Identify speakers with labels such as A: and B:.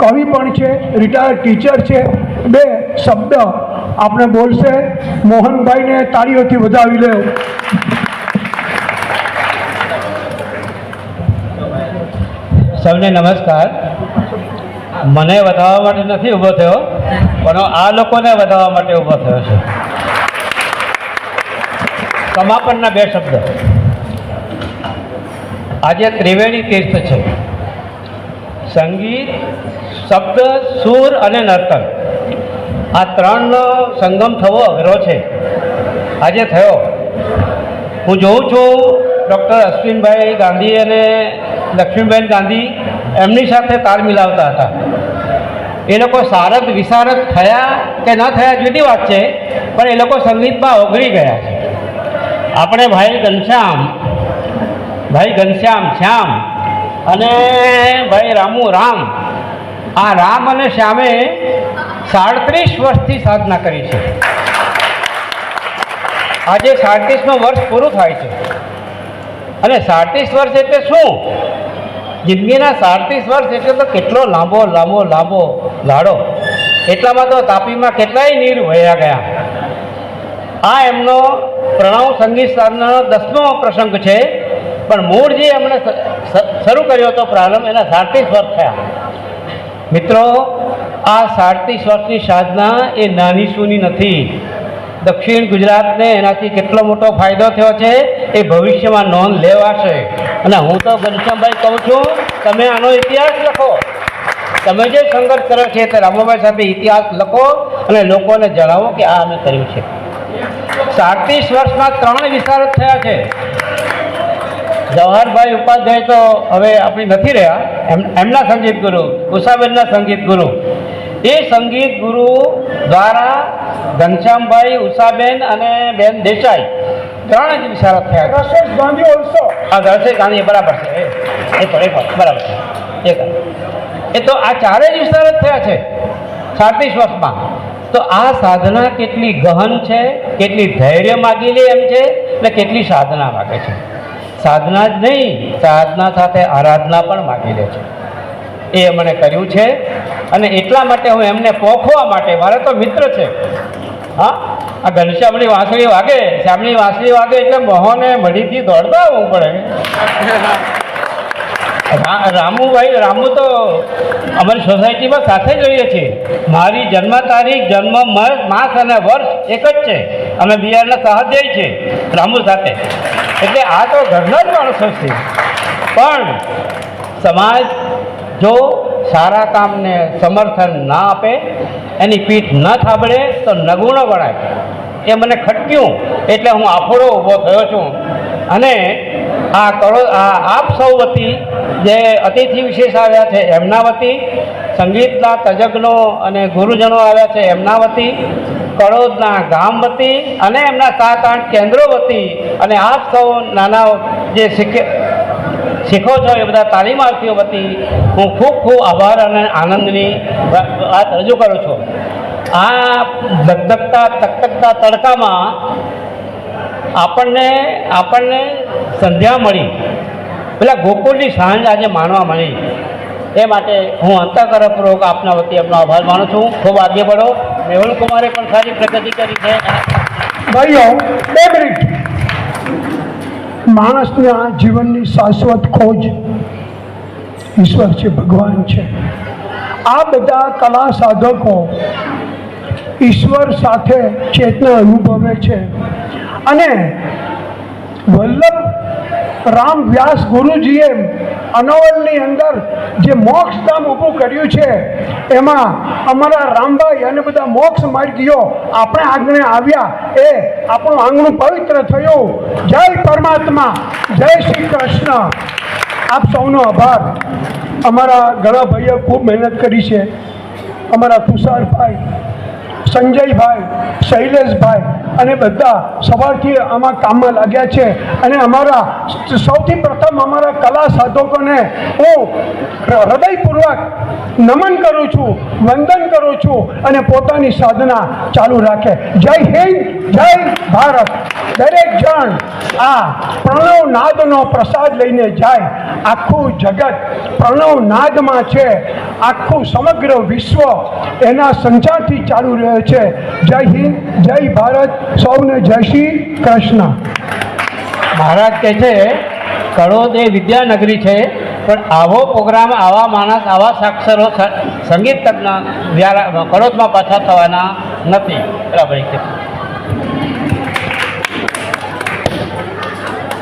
A: કવિ પણ છે રિટાયર ટીચર છે. બે શબ્દ આપણે બોલશે. મોહનભાઈને તાળીઓથી વધાવી લે.
B: સૌને નમસ્કાર. મને વધારવા માટે નથી ઊભો થયો, પણ આ લોકોને વધારવા માટે ઊભો થયો છે. સમાપનના બે શબ્દ. આજે ત્રિવેણી તીર્થ છે. સંગીત, શબ્દ, સુર અને નર્તન. આ ત્રણનો સંગમ થવો અઘરો છે. આજે થયો. હું જોઉં છું ડૉક્ટર અશ્વિનભાઈ ગાંધી અને લક્ષ્મીબેન ગાંધી એમની સાથે તાલ મિલાવતા હતા. એ લોકો સારદ વિશારદ થયા કે ન થયા જુદી વાત છે, પણ એ લોકો સંગીતમાં ઓગળી ગયા છે. આપણે ભાઈ ઘનશ્યામ ભાઈ ઘનશ્યામ શ્યામ અને ભાઈ રામુ, રામ. આ રામ અને શ્યામે સાડત્રીસ વર્ષથી સાધના કરી છે. આજે સાડત્રીસનું વર્ષ પૂરું થાય છે. અને સાડત્રીસ વર્ષ એટલે શું? જિંદગીના સાડત્રીસ વર્ષ એટલે તો કેટલો લાંબો લાંબો લાંબો લાડો. એટલામાં તો તાપીમાં કેટલાય નીર વહ્યા ગયા. આ એમનો પ્રણવ સંગીત સાધનાનો દસમો પ્રસંગ છે. પણ મૂળ જે એમણે શરૂ કર્યો હતો પ્રારંભ, એના સાડત્રીસ વર્ષ થયા. મિત્રો, આ સાડત્રીસ વર્ષની સાધના એ નાની સૂની નથી. દક્ષિણ ગુજરાતને એનાથી કેટલો મોટો ફાયદો થયો છે એ ભવિષ્યમાં નોંધ લેવાશે. અને હું તો ઘનશ્યામભાઈ કહું છું, તમે આનો ઇતિહાસ લખો. તમે જે સંઘર્ષ કર્યો છે તે રામોભાઈ સાથે ઇતિહાસ લખો અને લોકોને જણાવો કે આ અમે કર્યું છે. સાડત્રીસ વર્ષમાં ત્રણ વિસ્તારો થયા છે. જવાહરભાઈ ઉપાધ્યાય તો હવે આપણી નથી રહ્યા. એમ એમના સંગીત ગુરુ ઉષાબેનના સંગીત ગુરુ. એ સંગીત ગુરુ દ્વારા ઘનશ્યામભાઈ ઉષાબેન અને બેન દેસાઈ ત્રણ જ વિશારત થયા
A: રસેશ ગાંધી ઓલસો
B: હા ઘરસે ગાંધી બરાબર છે. એ તો એક બરાબર છે. એ એ તો આ ચારેય જ થયા છે સાડત્રીસ વર્ષમાં. તો આ સાધના કેટલી ગહન છે કેટલી ધૈર્ય માગી લે એમ છે અને કેટલી સાધના માગે છે. સાધના જ નહીં, સાધના સાથે આરાધના પણ માગી લે છે. એ મને કર્યું છે અને એટલા માટે હું એમને પોખવા માટે, મારે તો મિત્ર છે. હા, આ ઘનશ્યામની વાંસળી વાગે, શ્યામની વાંસળી વાગે એટલે મોહને મઢીથી દોડતા આવવું પડે. રામુભાઈ, રામુ તો અમારી સોસાયટીમાં સાથે જ રહીએ છીએ. મારી જન્મ તારીખ જન્મ માસ અને વર્ષ એક જ છે. અમે બિહારના સહાધ્યાય છે રામુ સાથે. એટલે આ તો ઘરના જ માણસો છે. પણ સમાજ જો સારા કામને સમર્થન ના આપે, એની પીઠ ન થાબડે તો નગુણો વળાય. એ મને ખટક્યું. એટલે હું આફોડો ઊભો થયો છું. અને આ કરો આપ સૌ વતી જે અતિથિ વિશેષ આવ્યા છે, એમના વતી, સંગીતના તજજ્ઞો અને ગુરુજનો આવ્યા છે, એમના વતી કડોદના ગામ વતી અને એમના સાત આઠ કેન્દ્રો વતી અને આપ સૌ નાના જે શીખે શીખો છો એ બધા તાલીમાર્થીઓ વતી હું ખૂબ ખૂબ આભાર અને આનંદની વાત રજૂ કરું છું. આ ધકધકતા તકતકતા તડકામાં આપણને આપણને સંધ્યા મળી. પેલા ગોકુળની સાંજ આજે માણવા મળી. એ માટે હું અંતઃકરપૂર્વક આપના વતી આપનો આભાર માનું છું. ખૂબ આગે પડો મેહુલ કુમારે પણ સારી પ્રગતિ કરી છે.
A: ભાઈઓ, બે મિનિટ. આ જીવનની શાશ્વત ખોજ ઈશ્વર છે, ભગવાન છે. આ બધા કલા સાધકો ઈશ્વર સાથે ચેતના અનુભવે છે. અને વલ્લભ રામ વ્યાસ ગુરુજીએ અનવલની અંદર જે મોક્ષ ધામ ઊભું કર્યું છે, એમાં અમારા રામભાઈ અને બધા મોક્ષ માર્ગીઓ આપણે આંગણે આવ્યા. એ આપણું આંગણું પવિત્ર થયું. જય પરમાત્મા, જય શ્રી કૃષ્ણ. આપ સૌનો આભાર. અમારા ઘણા ભાઈઓ ખૂબ મહેનત કરી છે. અમારા તુષારભાઈ, સંજયભાઈ, શૈલેષભાઈ અને બધા સવારથી આમાં કામમાં લાગ્યા છે. અને અમારા સૌથી પ્રથમ અમારા કલા સાધકોને હું હૃદયપૂર્વક નમન કરું છું, વંદન કરું છું અને પોતાની સાધના ચાલુ રાખે. જય હિન્દ, જય ભારત. દરેક જણ આ પ્રણવ નાદનો પ્રસાદ લઈને જાય. આખું જગત પ્રણવ નાદમાં છે. આખું સમગ્ર વિશ્વ એના સંચારથી ચાલુ રહ્યો છે. જય હિન્દ, જય ભારત. સૌને જય શ્રી કૃષ્ણ.
B: મહારાજ કહે છે કડોદ એ વિદ્યાનગરી છે, પણ આવો પ્રોગ્રામ આવા માણસ, આવા સાક્ષરો સંગીત તજ્ઞ કડોદમાં પાછા થવાના નથી. બરાબર છે.